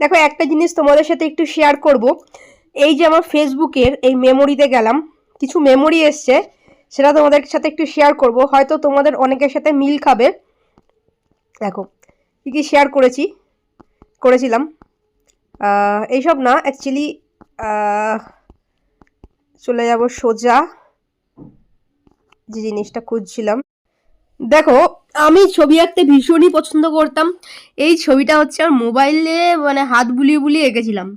দেখো, একটা জিনিস তোমাদের সাথে একটু শেয়ার করব। এই যে আমার ফেসবুকের এই মেমোরিতে গেলাম, কিছু মেমোরি এসছে, সেটা তোমাদের সাথে একটু শেয়ার করব। হয়তো তোমাদের অনেকের সাথে মিল খাবে। দেখো, কী কী শেয়ার করেছি, করেছিলাম। এইসব না অ্যাকচুয়ালি চলে যাব সোজা যে জিনিসটা খুঁজছিলাম। দেখো, আমি ছবি আঁকতে ভীষণই পছন্দ করতাম। এই ছবিটা হচ্ছে আমার মোবাইলে মানে হাত বুলিয়ে বুলিয়ে এঁকেছিলাম।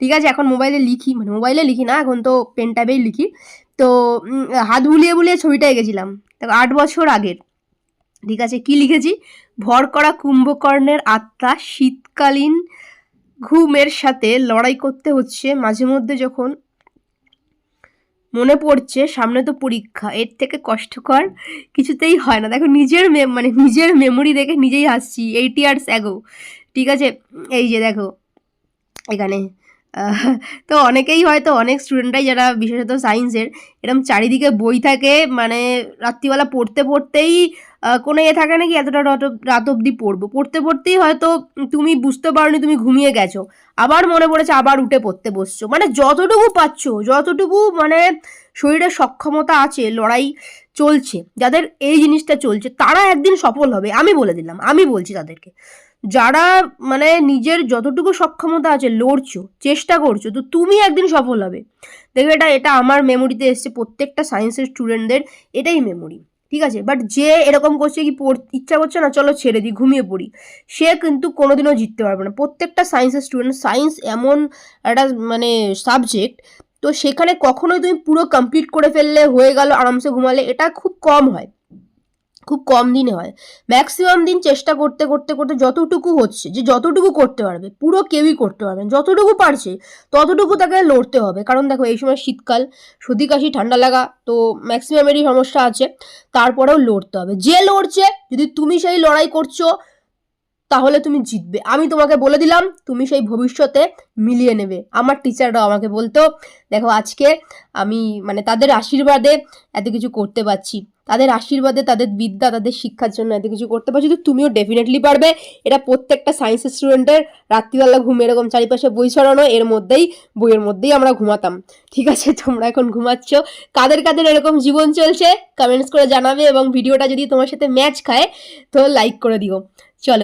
ঠিক আছে, এখন মোবাইলে লিখি মানে মোবাইলে লিখি না, এখন তো পেন ট্যাবেই লিখি। তো হাত বুলিয়ে বুলিয়ে ছবিটা এঁকেছিলাম। দেখো, আট বছর আগের। ঠিক আছে, কি লিখেছি? ভর করা কুম্ভকর্ণের আত্মা শীতকালীন ঘুমের সাথে লড়াই করতে হচ্ছে। মাঝে মধ্যে যখন মনে পড়ছে, সামনে তো পরীক্ষা, এর থেকে কষ্টকর কিছুতেই হয় না। দেখো, নিজের মানে নিজের মেমোরি দেখে নিজেই হাসছি এইট ইয়ার্স অ্যাগো ঠিক আছে? এই যে দেখো, এখানে তো অনেকেই হয়তো, অনেক স্টুডেন্টরাই যারা বিশেষত সায়েন্সের এরকম চারিদিকে বই থাকে মানে রাত্রিবেলা পড়তে পড়তেই কোনো এ থাকে না কি এতটা রাত রাত অবধি পড়ব। পড়তে পড়তেই হয়তো তুমি বুঝতে পারোনি তুমি ঘুমিয়ে গেছো। আবার মনে পড়েছে আবার উঠে পড়তে বসছো। মানে যতটুকু পাচ্ছ, যতটুকু মানে শরীরের সক্ষমতা আছে, লড়াই চলছে, যাদের এই জিনিসটা চলছে, তারা একদিন সফল হবে। আমি বলে দিলাম, আমি বলছি তাদেরকে। যারা মানে নিজের যতটুকু সক্ষমতা আছে, লড়ছো, চেষ্টা করছ, তো তুমি একদিন সফল হবে। দেখবে এটা এটা আমার মেমোরিতে এসছে। প্রত্যেকটা সায়েন্সের স্টুডেন্টদের এটাই মেমোরি ঠিক আছে? বাট যে এরকম করছে কি ইচ্ছা করছে না, চলো ছেড়ে দিই, ঘুমিয়ে পড়ি। সে কিন্তু কোনোদিনও জিততে পারবে না। প্রত্যেকটা সায়েন্সের স্টুডেন্ট সায়েন্স এমন একটা মানে সাবজেক্ট তো সেখানে কখনোই তুমি পুরো কমপ্লিট করে ফেললে, হয়ে গেল, আরামসে ঘুমালে, এটা খুব কম হয়। খুব কম দিনে হয়। ম্যাক্সিমাম দিন চেষ্টা করতে করতে করতে যতটুকু হচ্ছে, যে যতটুকু করতে পারবে, পুরো কেউই করতে পারবে। যতটুকু পারছে, ততটুকু তাকে লড়তে হবে। কারণ দেখো, এই সময় শীতকাল, সর্দি, কাশি, ঠান্ডা লাগা, তো ম্যাক্সিমামেরই সমস্যা আছে। তারপরেও লড়তে হবে। যে লড়ছে, যদি তুমি সেই লড়াই করছ তাহলে তুমি জিতবে। আমি তোমাকে বলে দিলাম, তুমি সেই ভবিষ্যতে মিলিয়ে নেবে। আমার টিচাররাও আমাকে বলতো, দেখো, আজকে আমি মানে তাদের আশীর্বাদে এত কিছু করতে পারছি। তাদের আশীর্বাদে, তাদের বিদ্যা, তাদের শিক্ষার জন্য এত কিছু করতে পারছি। তো তুমিও ডেফিনেটলি পারবে। এটা প্রত্যেকটা সায়েন্সের স্টুডেন্টের রাত্রিবেলা ঘুমে এরকম চারিপাশে বই ছড়ানো, এর মধ্যেই, বইয়ের মধ্যেই আমরা ঘুমাতাম। ঠিক আছে, তোমরা এখন ঘুমাচ্ছ। কাদের কাদের এরকম জীবন চলছে কমেন্টস করে জানাবে এবং ভিডিওটা যদি তোমার সাথে ম্যাচ খায়, তো লাইক করে দিও।